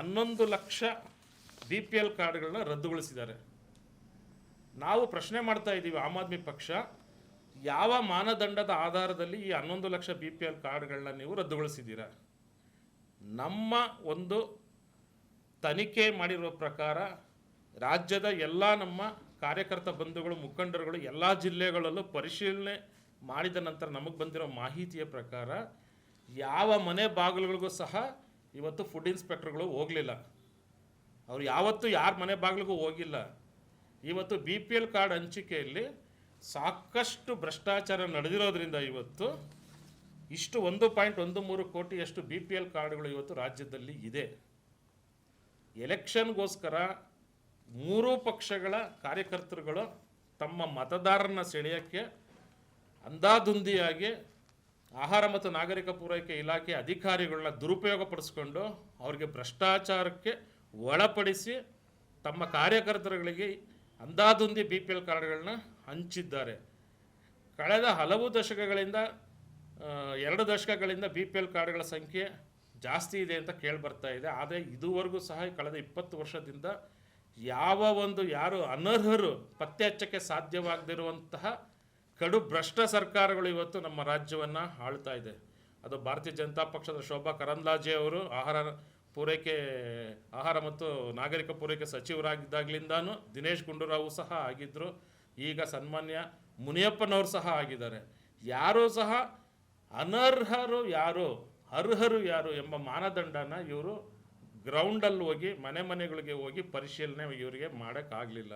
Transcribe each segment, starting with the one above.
ಹನ್ನೊಂದು lakh B P L ಕಾರ್ಡ್ಗಳನ್ನ ರದ್ದುಗೊಳಿಸಿದ್ದಾರೆ. ನಾವು ಪ್ರಶ್ನೆ ಮಾಡ್ತಾ ಇದ್ದೀವಿ, ಆಮ್ ಆದ್ಮಿ ಪಕ್ಷ. ಯಾವ ಮಾನದಂಡದ ಆಧಾರದಲ್ಲಿ ಈ ಹನ್ನೊಂದು ಲಕ್ಷ ಬಿ ಪಿ ಎಲ್ ಕಾರ್ಡ್ಗಳನ್ನ ನೀವು ರದ್ದುಗೊಳಿಸಿದ್ದೀರಾ? ನಮ್ಮ ಒಂದು ತನಿಖೆ ಮಾಡಿರುವ ಪ್ರಕಾರ ರಾಜ್ಯದ ಎಲ್ಲ ನಮ್ಮ ಕಾರ್ಯಕರ್ತ ಬಂಧುಗಳು, ಮುಖಂಡರುಗಳು ಎಲ್ಲ ಜಿಲ್ಲೆಗಳಲ್ಲೂ ಪರಿಶೀಲನೆ ಮಾಡಿದ ನಂತರ ನಮಗೆ ಬಂದಿರೋ ಮಾಹಿತಿಯ ಪ್ರಕಾರ ಯಾವ ಮನೆ ಬಾಗಿಲುಗಳಿಗೂ ಸಹ ಇವತ್ತು ಫುಡ್ ಇನ್ಸ್ಪೆಕ್ಟರ್ಗಳು ಹೋಗಲಿಲ್ಲ. ಅವ್ರು ಯಾವತ್ತೂ ಯಾರ ಮನೆ ಬಾಗಿಲಿಗೂ ಹೋಗಿಲ್ಲ. ಇವತ್ತು ಬಿ ಪಿ ಎಲ್ ಕಾರ್ಡ್ ಹಂಚಿಕೆಯಲ್ಲಿ ಸಾಕಷ್ಟು ಭ್ರಷ್ಟಾಚಾರ ನಡೆದಿರೋದ್ರಿಂದ ಇವತ್ತು ಇಷ್ಟು ಒಂದು ಪಾಯಿಂಟ್ ಒಂದು ಮೂರು ಕೋಟಿಯಷ್ಟು ಬಿ ಪಿ ಎಲ್ ಕಾರ್ಡ್ಗಳು ಇವತ್ತು ರಾಜ್ಯದಲ್ಲಿ ಇದೆ. ಎಲೆಕ್ಷನ್ಗೋಸ್ಕರ ಮೂರೂ ಪಕ್ಷಗಳ ಕಾರ್ಯಕರ್ತರುಗಳು ತಮ್ಮ ಮತದಾರರನ್ನ ಸೆಳೆಯೋಕ್ಕೆ ಅಂದಾದುಂದಿಯಾಗಿ ಆಹಾರ ಮತ್ತು ನಾಗರಿಕ ಪೂರೈಕೆ ಇಲಾಖೆ ಅಧಿಕಾರಿಗಳನ್ನ ದುರುಪಯೋಗ ಪಡಿಸ್ಕೊಂಡು ಅವ್ರಿಗೆ ಭ್ರಷ್ಟಾಚಾರಕ್ಕೆ ಒಳಪಡಿಸಿ ತಮ್ಮ ಕಾರ್ಯಕರ್ತರುಗಳಿಗೆ ಅಂದಾದುಂದಿ ಬಿ ಪಿ ಎಲ್ ಕಾರ್ಡ್ಗಳನ್ನ ಹಂಚಿದ್ದಾರೆ. ಕಳೆದ ಹಲವು ದಶಕಗಳಿಂದ ಎರಡು ದಶಕಗಳಿಂದ ಬಿ ಪಿ ಎಲ್ ಕಾರ್ಡ್ಗಳ ಸಂಖ್ಯೆ ಜಾಸ್ತಿ ಇದೆ ಅಂತ ಕೇಳಿಬರ್ತಾ ಇದೆ. ಆದರೆ ಇದುವರೆಗೂ ಸಹ ಕಳೆದ ಇಪ್ಪತ್ತು ವರ್ಷದಿಂದ ಯಾವ ಒಂದು ಯಾರು ಅನರ್ಹರು ಪತ್ತೆ ಹಚ್ಚಕ್ಕೆ ಸಾಧ್ಯವಾಗದಿರುವಂತಹ ಕಡು ಭ್ರಷ್ಟ ಸರ್ಕಾರಗಳು ಇವತ್ತು ನಮ್ಮ ರಾಜ್ಯವನ್ನು ಆಳ್ತಾ ಇದೆ. ಅದು ಭಾರತೀಯ ಜನತಾ ಪಕ್ಷದ ಶೋಭಾ ಕರಂದ್ಲಾಜೆ ಅವರು ಆಹಾರ ಪೂರೈಕೆ, ಆಹಾರ ಮತ್ತು ನಾಗರಿಕ ಪೂರೈಕೆ ಸಚಿವರಾಗಿದ್ದಾಗಲಿಂದಾನು ದಿನೇಶ್ ಗುಂಡೂರಾವ್ ಸಹ ಆಗಿದ್ದರು ಈಗ ಸನ್ಮಾನ್ಯ ಮುನಿಯಪ್ಪನವರು ಸಹ ಆಗಿದ್ದಾರೆ. ಯಾರೂ ಸಹ ಅನರ್ಹರು ಯಾರು, ಅರ್ಹರು ಯಾರು ಎಂಬ ಮಾನದಂಡನ ಇವರು ಗ್ರೌಂಡಲ್ಲಿ ಹೋಗಿ, ಮನೆ ಮನೆಗಳಿಗೆ ಹೋಗಿ ಪರಿಶೀಲನೆ ಇವರಿಗೆ ಮಾಡೋಕ್ಕಾಗಲಿಲ್ಲ.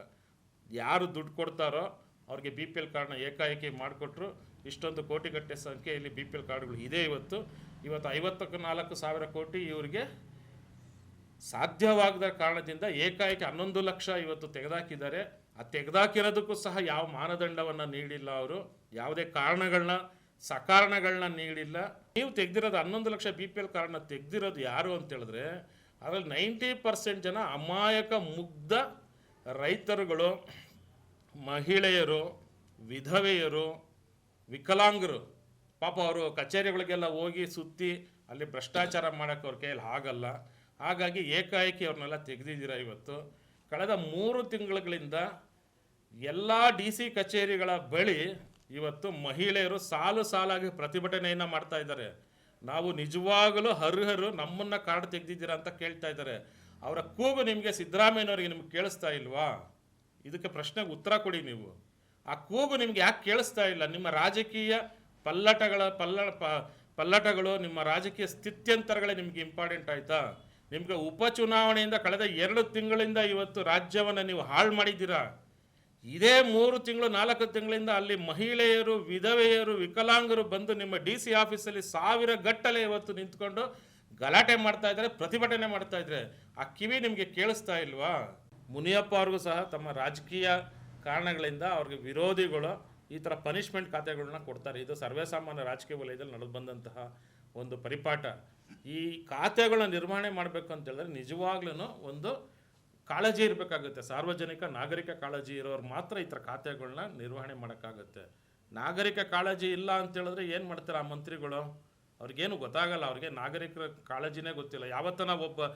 ಯಾರು ದುಡ್ಡು ಕೊಡ್ತಾರೋ ಅವ್ರಿಗೆ ಬಿ ಪಿ ಎಲ್ ಕಾರ್ಡ್ನ ಏಕಾಏಕಿ ಮಾಡಿಕೊಟ್ರು ಇಷ್ಟೊಂದು ಕೋಟಿಗಟ್ಟೆ ಸಂಖ್ಯೆಯಲ್ಲಿ ಬಿ ಪಿ ಎಲ್ ಕಾರ್ಡ್ಗಳು ಇದೆ ಇವತ್ತು. ಇವತ್ತು ಐವತ್ತಕ್ಕೆ ನಾಲ್ಕು ಸಾವಿರ ಕೋಟಿ ಇವರಿಗೆ ಸಾಧ್ಯವಾಗದ ಕಾರಣದಿಂದ ಏಕಾಏಕಿ ಹನ್ನೊಂದು ಲಕ್ಷ ಇವತ್ತು ತೆಗೆದಾಕಿದ್ದಾರೆ. ಆ ತೆಗೆದಾಕಿರೋದಕ್ಕೂ ಸಹ ಯಾವ ಮಾನದಂಡವನ್ನು ನೀಡಿಲ್ಲ ಅವರು. ಯಾವುದೇ ಕಾರಣಗಳನ್ನ, ಸಕಾರಣಗಳನ್ನ ನೀಡಿಲ್ಲ. ನೀವು ತೆಗೆದಿರೋದು ಹನ್ನೊಂದು ಲಕ್ಷ ಬಿ ಪಿ ಎಲ್ ಕಾರ್ಡ್ನ ತೆಗೆದಿರೋದು ಯಾರು ಅಂತ ಹೇಳಿದ್ರೆ ಅದರಲ್ಲಿ ನೈಂಟಿ ಪರ್ಸೆಂಟ್ ಜನ ಅಮಾಯಕ ಮುಗ್ಧ ರೈತರುಗಳು. ಮಹಿಳೆಯರು, ವಿಧವೆಯರು, ವಿಕಲಾಂಗರು, ಪಾಪ ಅವರು ಕಚೇರಿಗಳಿಗೆಲ್ಲ ಹೋಗಿ ಸುತ್ತಿ ಅಲ್ಲಿ ಭ್ರಷ್ಟಾಚಾರ ಮಾಡೋಕ್ಕೆ ಅವ್ರ ಕೈಯಲ್ಲಿ ಆಗಲ್ಲ. ಹಾಗಾಗಿ ಏಕಾಏಕಿ ಅವ್ರನ್ನೆಲ್ಲ ತೆಗೆದಿದ್ದೀರ ಇವತ್ತು? ಕಳೆದ ಮೂರು ತಿಂಗಳುಗಳಿಂದ ಎಲ್ಲ ಡಿ ಸಿ ಕಚೇರಿಗಳ ಬಳಿ ಇವತ್ತು ಮಹಿಳೆಯರು ಸಾಲು ಸಾಲಾಗಿ ಪ್ರತಿಭಟನೆಯನ್ನು ಮಾಡ್ತಾ ಇದ್ದಾರೆ. ನಾವು ನಿಜವಾಗಲೂ ಅರ್ಹರು ನಮ್ಮನ್ನು ಕಾರ್ಡ್ ತೆಗೆದಿದ್ದೀರಾ ಅಂತ ಕೇಳ್ತಾ ಇದ್ದಾರೆ. ಅವರ ಕೂಗು ನಿಮಗೆ ಸಿದ್ದರಾಮಯ್ಯನವರಿಗೆ ನಿಮ್ಗೆ ಕೇಳಿಸ್ತಾ ಇಲ್ವಾ? ಇದಕ್ಕೆ ಪ್ರಶ್ನೆಗೆ ಉತ್ತರ ಕೊಡಿ ನೀವು. ಆ ಕೂಗು ನಿಮ್ಗೆ ಯಾಕೆ ಕೇಳಿಸ್ತಾ ಇಲ್ಲ? ನಿಮ್ಮ ರಾಜಕೀಯ ಪಲ್ಲಟಗಳ ಪಲ್ಲ ಪಲ್ಲಟಗಳು ನಿಮ್ಮ ರಾಜಕೀಯ ಸ್ಥಿತ್ಯಂತರಗಳೇ ನಿಮ್ಗೆ ಇಂಪಾರ್ಟೆಂಟ್ ಆಯ್ತಾ? ನಿಮಗೆ ಉಪಚುನಾವಣೆಯಿಂದ ಕಳೆದ ಎರಡು ತಿಂಗಳಿಂದ ಇವತ್ತು ರಾಜ್ಯವನ್ನು ನೀವು ಹಾಳು ಮಾಡಿದ್ದೀರಾ? ಇದೇ ಮೂರು ತಿಂಗಳು, ನಾಲ್ಕು ತಿಂಗಳಿಂದ ಅಲ್ಲಿ ಮಹಿಳೆಯರು, ವಿಧವೆಯರು, ವಿಕಲಾಂಗರು ಬಂದು ನಿಮ್ಮ ಡಿ ಸಿ ಆಫೀಸಲ್ಲಿ ಸಾವಿರ ಗಟ್ಟಲೆ ಇವತ್ತು ನಿಂತ್ಕೊಂಡು ಗಲಾಟೆ ಮಾಡ್ತಾ ಇದ್ದಾರೆ, ಪ್ರತಿಭಟನೆ ಮಾಡ್ತಾ ಇದ್ದಾರೆ. ಆ ಕಿವಿ ನಿಮಗೆ ಕೇಳಿಸ್ತಾ ಇಲ್ವಾ? ಮುನಿಯಪ್ಪ ಅವ್ರಿಗೂ ಸಹ ತಮ್ಮ ರಾಜಕೀಯ ಕಾರಣಗಳಿಂದ ಅವ್ರಿಗೆ ವಿರೋಧಿಗಳು ಈ ಥರ ಪನಿಷ್ಮೆಂಟ್ ಖಾತೆಗಳನ್ನ ಕೊಡ್ತಾರೆ. ಇದು ಸರ್ವೇಸಾಮಾನ್ಯ ರಾಜಕೀಯ ವಲಯದಲ್ಲಿ ನಡೆದು ಬಂದಂತಹ ಒಂದು ಪರಿಪಾಠ. ಈ ಖಾತೆಗಳನ್ನ ನಿರ್ವಹಣೆ ಮಾಡಬೇಕು ಅಂತ ಹೇಳಿದ್ರೆ ನಿಜವಾಗ್ಲೂ ಒಂದು ಕಾಳಜಿ ಇರಬೇಕಾಗುತ್ತೆ. ಸಾರ್ವಜನಿಕ, ನಾಗರಿಕ ಕಾಳಜಿ ಇರೋರು ಮಾತ್ರ ಈ ಥರ ಖಾತೆಗಳನ್ನ ನಿರ್ವಹಣೆ ಮಾಡೋಕ್ಕಾಗುತ್ತೆ. ನಾಗರಿಕ ಕಾಳಜಿ ಇಲ್ಲ ಅಂತ ಹೇಳಿದ್ರೆ ಏನು ಮಾಡ್ತಾರೆ ಆ ಮಂತ್ರಿಗಳು? ಅವ್ರಿಗೇನು ಗೊತ್ತಾಗಲ್ಲ. ಅವ್ರಿಗೆ ನಾಗರಿಕರ ಕಾಳಜಿನೇ ಗೊತ್ತಿಲ್ಲ. ಯಾವತ್ತನ ಒಬ್ಬ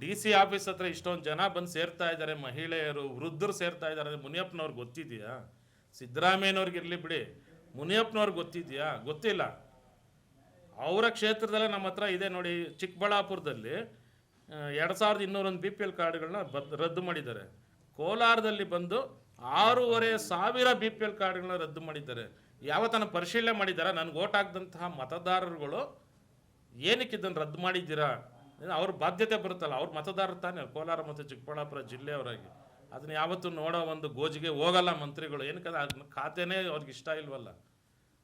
ಡಿ ಸಿ ಆಫೀಸ್ ಹತ್ರ ಇಷ್ಟೊಂದು ಜನ ಬಂದು ಸೇರ್ತಾ ಇದ್ದಾರೆ ಮಹಿಳೆಯರು, ವೃದ್ಧರು ಸೇರ್ತಾ ಇದ್ದಾರೆ ಮುನಿಯಪ್ಪನವ್ರಿಗೆ ಗೊತ್ತಿದೆಯಾ? ಸಿದ್ದರಾಮಯ್ಯನವ್ರಿಗೆ ಇರಲಿ ಬಿಡಿ. ಮುನಿಯಪ್ಪನವ್ರಿಗೆ ಗೊತ್ತಿದೆಯಾ? ಗೊತ್ತಿಲ್ಲ. ಅವರ ಕ್ಷೇತ್ರದಲ್ಲೇ ನಮ್ಮ ಹತ್ರ ಇದೆ ನೋಡಿ, ಚಿಕ್ಕಬಳ್ಳಾಪುರದಲ್ಲಿ ಎರಡು ಸಾವಿರದ ಇನ್ನೂರೊಂದು ಬಿ ಪಿ ಎಲ್ ಕಾರ್ಡ್ಗಳನ್ನ ಬದ್ ರದ್ದು ಮಾಡಿದ್ದಾರೆ. ಕೋಲಾರದಲ್ಲಿ ಬಂದು ಆರೂವರೆ ಸಾವಿರ ಬಿ ಪಿ ಎಲ್ ಕಾರ್ಡ್ಗಳನ್ನ ರದ್ದು ಮಾಡಿದ್ದಾರೆ. ಯಾವತ್ತನ ಪರಿಶೀಲನೆ ಮಾಡಿದ್ದಾರೆ? ನನಗೆ ಓಟ್ ಹಾಕಿದಂತಹ ಮತದಾರರುಗಳು ಏನಕ್ಕೆ ಇದನ್ನು ರದ್ದು ಮಾಡಿದ್ದೀರಾ? ಅವ್ರ ಬಾಧ್ಯತೆ ಬರುತ್ತಲ್ಲ, ಅವ್ರ ಮತದಾರರು ತಾನೇ, ಕೋಲಾರ ಮತ್ತು ಚಿಕ್ಕಬಳ್ಳಾಪುರ ಜಿಲ್ಲೆಯವರಾಗಿ. ಅದನ್ನ ಯಾವತ್ತೂ ನೋಡೋ ಒಂದು ಗೋಜಿಗೆ ಹೋಗಲ್ಲ ಮಂತ್ರಿಗಳು. ಏನಕ್ಕೆ ಅದನ್ನ ಖಾತೆನೇ ಅವ್ರಿಗೆ ಇಷ್ಟ ಇಲ್ವಲ್ಲ.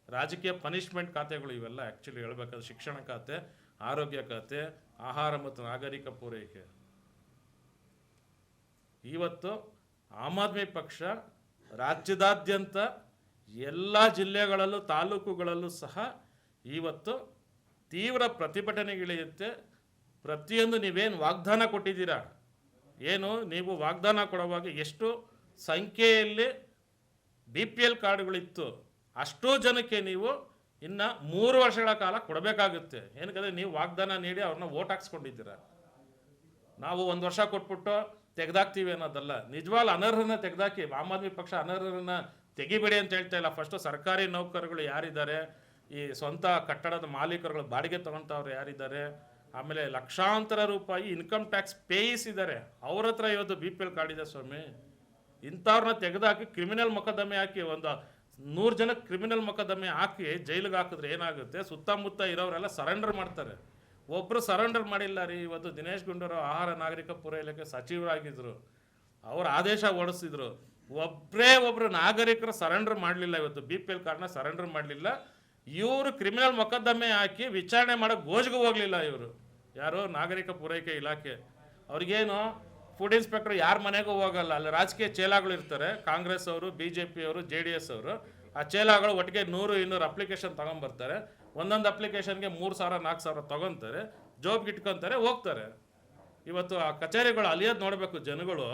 ರಾಜಕೀಯ ಪನಿಷ್ಮೆಂಟ್ ಖಾತೆಗಳು ಇವೆಲ್ಲ ಆ್ಯಕ್ಚುಲಿ ಹೇಳ್ಬೇಕಾದ್ರೆ ಶಿಕ್ಷಣ ಖಾತೆ, ಆರೋಗ್ಯ ಖಾತೆ, ಆಹಾರ ಮತ್ತು ನಾಗರಿಕ ಪೂರೈಕೆ. ಇವತ್ತು ಆಮ್ ಆದ್ಮಿ ಪಕ್ಷ ರಾಜ್ಯದಾದ್ಯಂತ ಎಲ್ಲ ಜಿಲ್ಲೆಗಳಲ್ಲೂ ತಾಲೂಕುಗಳಲ್ಲೂ ಸಹ ಇವತ್ತು ತೀವ್ರ ಪ್ರತಿಭಟನೆಗಿಳಿಯುತ್ತೆ ಪ್ರತಿಯೊಂದು ನೀವೇನು ವಾಗ್ದಾನ ಕೊಟ್ಟಿದ್ದೀರಾ? ಏನು, ನೀವು ವಾಗ್ದಾನ ಕೊಡುವಾಗ ಎಷ್ಟು ಸಂಖ್ಯೆಯಲ್ಲಿ ಬಿ ಪಿ ಎಲ್ ಕಾರ್ಡ್ಗಳಿತ್ತು, ಅಷ್ಟೋ ಜನಕ್ಕೆ ನೀವು ಇನ್ನು ಮೂರು ವರ್ಷಗಳ ಕಾಲ ಕೊಡಬೇಕಾಗುತ್ತೆ. ಏನಕ್ಕೆ ನೀವು ವಾಗ್ದಾನ ನೀಡಿ ಅವ್ರನ್ನ ಓಟ್ ಹಾಕ್ಸ್ಕೊಂಡಿದ್ದೀರ. ನಾವು ಒಂದು ವರ್ಷ ಕೊಟ್ಬಿಟ್ಟು ತೆಗೆದಾಕ್ತೀವಿ ಅನ್ನೋದಲ್ಲ. ನಿಜವಾಗ್ಲೂ ಅನರ್ಹರನ್ನ ತೆಗೆದಾಕಿ, ಆಮ್ ಆದ್ಮಿ ಪಕ್ಷ ಅನರ್ಹರನ್ನ ತೆಗಿಬೇಡಿ ಅಂತ ಹೇಳ್ತಾ ಇಲ್ಲ. ಫಸ್ಟು ಸರ್ಕಾರಿ ನೌಕರರುಗಳು ಯಾರಿದ್ದಾರೆ? ಈ ಸ್ವಂತ ಕಟ್ಟಡದ ಮಾಲೀಕರುಗಳು ಬಾಡಿಗೆ ತಗೊಂತವ್ರು ಯಾರಿದ್ದಾರೆ? ಆಮೇಲೆ ಲಕ್ಷಾಂತರ ರೂಪಾಯಿ ಇನ್ಕಮ್ ಟ್ಯಾಕ್ಸ್ ಪೇಯಿಸಿದ್ದಾರೆ ಅವ್ರ ಹತ್ರ ಇವತ್ತು ಬಿ ಪಿ ಎಲ್ ಕಾರ್ಡ್ ಇದೆ ಸ್ವಾಮಿ. ಇಂಥವ್ರನ್ನ ತೆಗೆದಾಕಿ ಕ್ರಿಮಿನಲ್ ಮೊಕದ್ದಮೆ ಹಾಕಿ ಒಂದು ನೂರು ಜನ ಕ್ರಿಮಿನಲ್ ಮೊಕದ್ದಮೆ ಹಾಕಿ ಜೈಲಿಗೆ ಹಾಕಿದ್ರೆ ಏನಾಗುತ್ತೆ? ಸುತ್ತಮುತ್ತ ಇರೋರೆಲ್ಲ ಸರೆಂಡರ್ ಮಾಡ್ತಾರೆ. ಒಬ್ಬರು ಸರೆಂಡರ್ ಮಾಡಿಲ್ಲ ರೀ. ಇವತ್ತು ದಿನೇಶ್ ಗುಂಡೂರಾವ್ ಆಹಾರ ನಾಗರಿಕ ಪೂರೈಕೆ ಸಚಿವರಾಗಿದ್ದರು ಅವ್ರು ಆದೇಶ ಓಡಿಸಿದ್ರು ಒಬ್ಬರೇ ಒಬ್ಬರು ನಾಗರಿಕರು ಸರೆಂಡರ್ ಮಾಡಲಿಲ್ಲ ಇವತ್ತು. ಬಿ ಪಿ ಎಲ್ ಕಾರ್ಡ್ನ ಸರೆಂಡರ್ ಮಾಡಲಿಲ್ಲ. ಇವರು ಕ್ರಿಮಿನಲ್ ಮೊಕದ್ದಮೆ ಹಾಕಿ ವಿಚಾರಣೆ ಮಾಡೋಕ್ಕೆ ಗೋಜ್ಗೆ ಹೋಗಲಿಲ್ಲ ಇವರು. ಯಾರು ನಾಗರಿಕ ಪೂರೈಕೆ ಇಲಾಖೆ. ಅವ್ರಿಗೇನು ಫುಡ್ ಇನ್ಸ್ಪೆಕ್ಟರ್ ಯಾರ ಮನೆಗೂ ಹೋಗಲ್ಲ, ಅಲ್ಲಿ ರಾಜಕೀಯ ಚೇಲಾಗಳು ಇರ್ತಾರೆ, ಕಾಂಗ್ರೆಸ್ ಅವರು ಬಿ ಜೆ ಪಿ ಅವರು ಜೆ ಡಿ ಎಸ್ ಅವರು. ಆ ಚೇಲಾಗಳು ಒಟ್ಟಿಗೆ ನೂರು ಇನ್ನೂರು ಅಪ್ಲಿಕೇಶನ್ ತಗೊಂಬರ್ತಾರೆ. ಒಂದೊಂದು ಅಪ್ಲಿಕೇಶನ್ಗೆ ಮೂರು ಸಾವಿರ, ನಾಲ್ಕು ಸಾವಿರ ತಗೊತಾರೆ ಜೋಬ್ಗೆ ಇಟ್ಕೊತಾರೆ ಹೋಗ್ತಾರೆ. ಇವತ್ತು ಆ ಕಚೇರಿಗಳು ಅಲಿಯೋದು ನೋಡಬೇಕು ಜನಗಳು.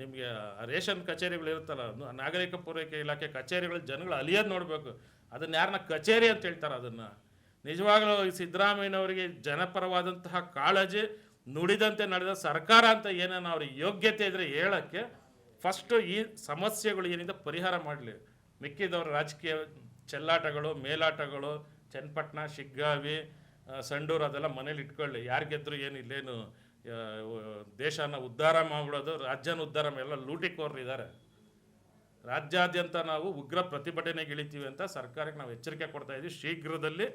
ನಿಮಗೆ ರೇಷನ್ ಕಚೇರಿಗಳು ಇರುತ್ತಲ್ಲ ನಾಗರಿಕ ಪೂರೈಕೆ ಇಲಾಖೆ ಕಚೇರಿಗಳು ಜನಗಳು ಅಲಿಯೋದು ನೋಡಬೇಕು. ಅದನ್ನ ಯಾರನ್ನ ಕಚೇರಿ ಅಂತ ಹೇಳ್ತಾರೆ ಅದನ್ನು. ನಿಜವಾಗಲೂ ಸಿದ್ದರಾಮಯ್ಯನವರಿಗೆ ಜನಪರವಾದಂತಹ ಕಾಳಜಿ ನುಡಿದಂತೆ ನಡೆದ ಸರ್ಕಾರ ಅಂತ ಏನೇನು ಅವ್ರಿಗೆ ಯೋಗ್ಯತೆ ಇದ್ರೆ ಹೇಳೋಕ್ಕೆ ಫಸ್ಟು ಈ ಸಮಸ್ಯೆಗಳು ಏನಿದೆ ಪರಿಹಾರ ಮಾಡಲಿ. ಮಿಕ್ಕಿದವ್ರ ರಾಜಕೀಯ ಚೆಲ್ಲಾಟಗಳು ಮೇಲಾಟಗಳು ಚನ್ನಪಟ್ಟಣ ಶಿಗ್ಗಾವಿ ಸಂಡೂರು ಅದೆಲ್ಲ ಮನೇಲಿ ಇಟ್ಕೊಳ್ಳಿ. ಯಾರು ಏನು ಆ, ದೇಶನ ಉದ್ಧಾರ ಮಾಡ್ಬಿಡೋದು ರಾಜ್ಯನ ಉದ್ಧಾರ ಎಲ್ಲ ಲೂಟಿಕೋರ್ರು ಇದ್ದಾರೆ ರಾಜ್ಯಾದ್ಯಂತ ನಾವು ಉಗ್ರ ಪ್ರತಿಭಟನೆಗೆ ಇಳಿತೀವಿ ಅಂತ ಸರ್ಕಾರಕ್ಕೆ ನಾವು ಎಚ್ಚರಿಕೆ ಕೊಡ್ತಾ ಇದ್ದೀವಿ ಶೀಘ್ರದಲ್ಲಿ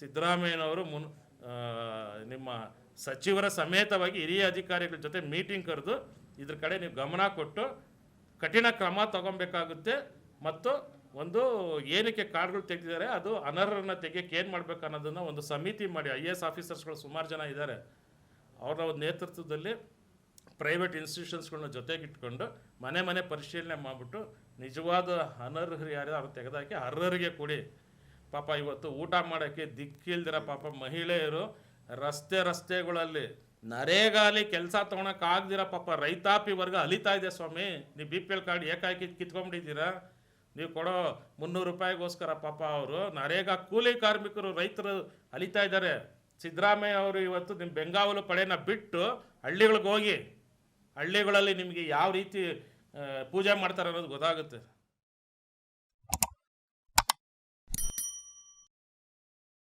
ಸಿದ್ದರಾಮಯ್ಯನವರು ಮುನ್ ನಿಮ್ಮ ಸಚಿವರ ಸಮೇತವಾಗಿ ಹಿರಿಯ ಅಧಿಕಾರಿಗಳ ಜೊತೆ ಮೀಟಿಂಗ್ ಕರೆದು ಇದ್ರ ಕಡೆ ನೀವು ಗಮನ ಕೊಟ್ಟು ಕಠಿಣ ಕ್ರಮ ತಗೊಬೇಕಾಗುತ್ತೆ ಮತ್ತು ಒಂದು ಏನಕ್ಕೆ ಕಾರ್ಡ್ಗಳು ತೆಗೆದಿದ್ದಾರೆ ಅದು ಅನರ್ಹರನ್ನ ತೆಗಿಯಕ್ಕೆ ಏನು ಮಾಡಬೇಕು ಅನ್ನೋದನ್ನು ಒಂದು ಸಮಿತಿ ಮಾಡಿ ಐ ಎ ಎಸ್ ಆಫೀಸರ್ಸ್ಗಳು ಸುಮಾರು ಜನ ಇದ್ದಾರೆ. ಅವರ ಒಂದು ನೇತೃತ್ವದಲ್ಲಿ ಪ್ರೈವೇಟ್ ಇನ್ಸ್ಟಿಟ್ಯೂಷನ್ಸ್ಗಳನ್ನ ಜೊತೆಗಿಟ್ಕೊಂಡು ಮನೆ ಮನೆ ಪರಿಶೀಲನೆ ಮಾಡಿಬಿಟ್ಟು ನಿಜವಾದ ಅನರ್ಹರು ಯಾರ್ಯಾರು ಅವ್ರು ತೆಗೆದಾಕಿ ಅರ್ಹರಿಗೆ ಕೊಡಿ. ಪಾಪ ಇವತ್ತು ಊಟ ಮಾಡೋಕ್ಕೆ ದಿಕ್ಕಿಲ್ದಿರ ಪಾಪ ಮಹಿಳೆಯರು ರಸ್ತೆ ರಸ್ತೆಗಳಲ್ಲಿ ನರೇಗಾಲಿ ಕೆಲಸ ತೊಗೊಳಕ್ಕಾಗ್ದಿರ ಪಾಪ ರೈತಾಪಿ ವರ್ಗ ಅಲಿತಾ ಇದೆ ಸ್ವಾಮಿ. ನೀವು ಬಿ ಪಿ ಎಲ್ ಕಾರ್ಡ್ ಏಕಾಕಿ ಕಿತ್ಕೊಂಡ್ಬಿಟ್ಟಿದ್ದೀರಾ? ನೀವು ಕೊಡೋ ಮುನ್ನೂರು ರೂಪಾಯಿಗೋಸ್ಕರ ಪಾಪ ಅವರು ನರೇಗಾ ಕೂಲಿ ಕಾರ್ಮಿಕರು ರೈತರು ಅಲಿತಾ ಇದ್ದಾರೆ. ಸಿದ್ದರಾಮಯ್ಯ ಅವರು ಇವತ್ತು ನಿಮ್ಮ ಬೆಂಗಾವಲು ಪಡೆನ ಬಿಟ್ಟು ಹಳ್ಳಿಗಳಿಗೆ ಹೋಗಿ, ಹಳ್ಳಿಗಳಲ್ಲಿ ನಿಮಗೆ ಯಾವ ರೀತಿ ಪೂಜೆ ಮಾಡ್ತಾರೆ ಅನ್ನೋದು ಗೊತ್ತಾಗುತ್ತೆ.